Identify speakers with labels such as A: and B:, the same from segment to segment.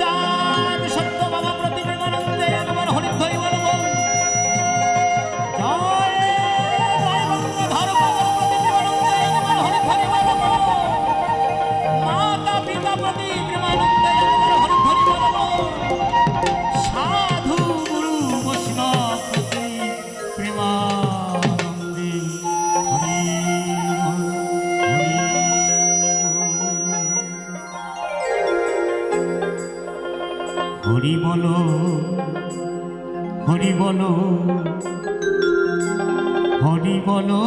A: চার সত্যবান বলো হরি বলো হরি বলো।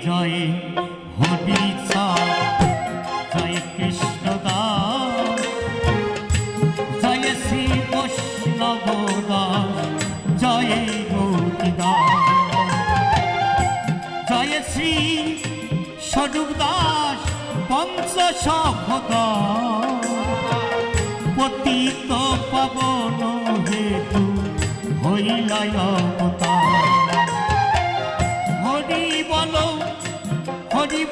A: জয় হরি জয় কৃষ্ণ জয় শ্রী বৈষ্ণব জয় গৌরী জয় শ্রী স্বরূপ দাস পতিত পবন হেতু হইলায় অবতার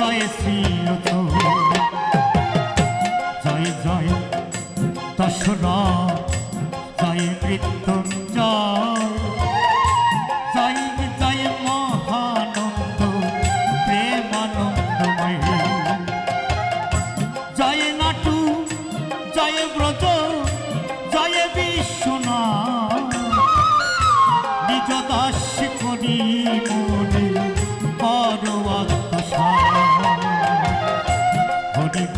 A: জয় শ্রী জয় জয় দশরা জয় মৃত্যুঞ্জয়। জয় জয় মহানন্দ, প্রেমানন্দময়। জয় নাটু, জয় ব্রত জয় নিজ দাস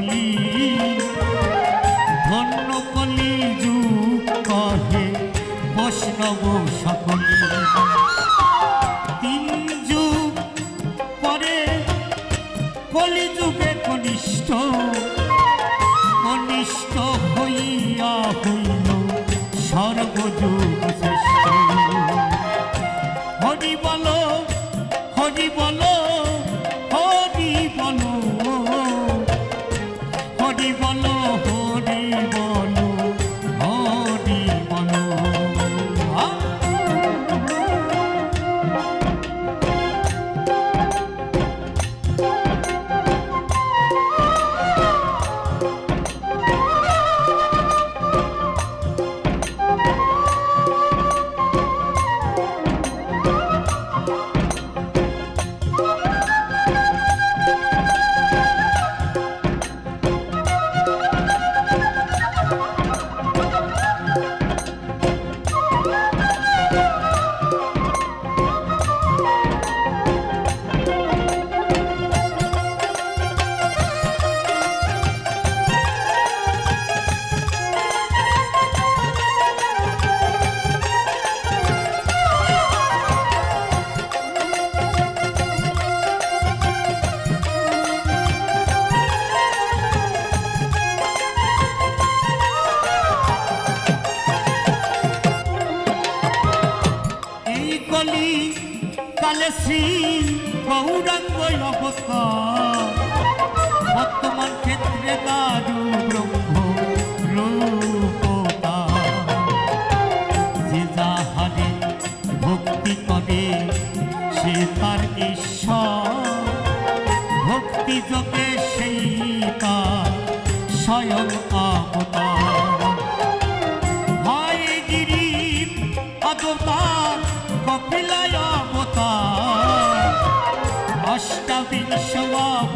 A: কলি, ধন্য কলি যুগ কহে বৈষ্ণব সকলি। তিন যুগ পরে কলিযুগে কনিষ্ঠ কনিষ্ঠ হইয়া হইল সর্বযুগ শ্রেষ্ঠ। হরি বল হরি বল কলি কালে শ্রী গৌরাঙ্গ বর্তমান ক্ষেত্রে দারু ব্রহ্ম রূপতা। যে যাহারে ভক্তি করে, সে তার ঈশ্বর। ভক্তি যোগেশ অষ্টাবিংশ নব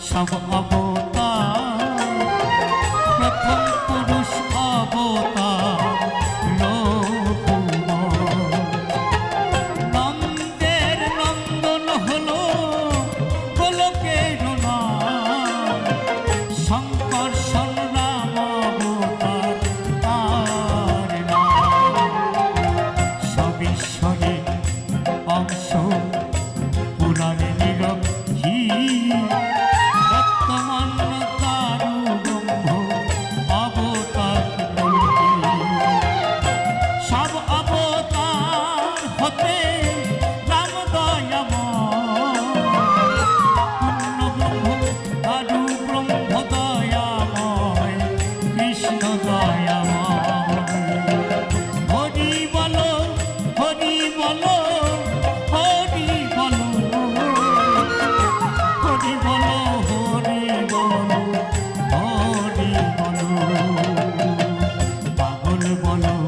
A: সব অব মনো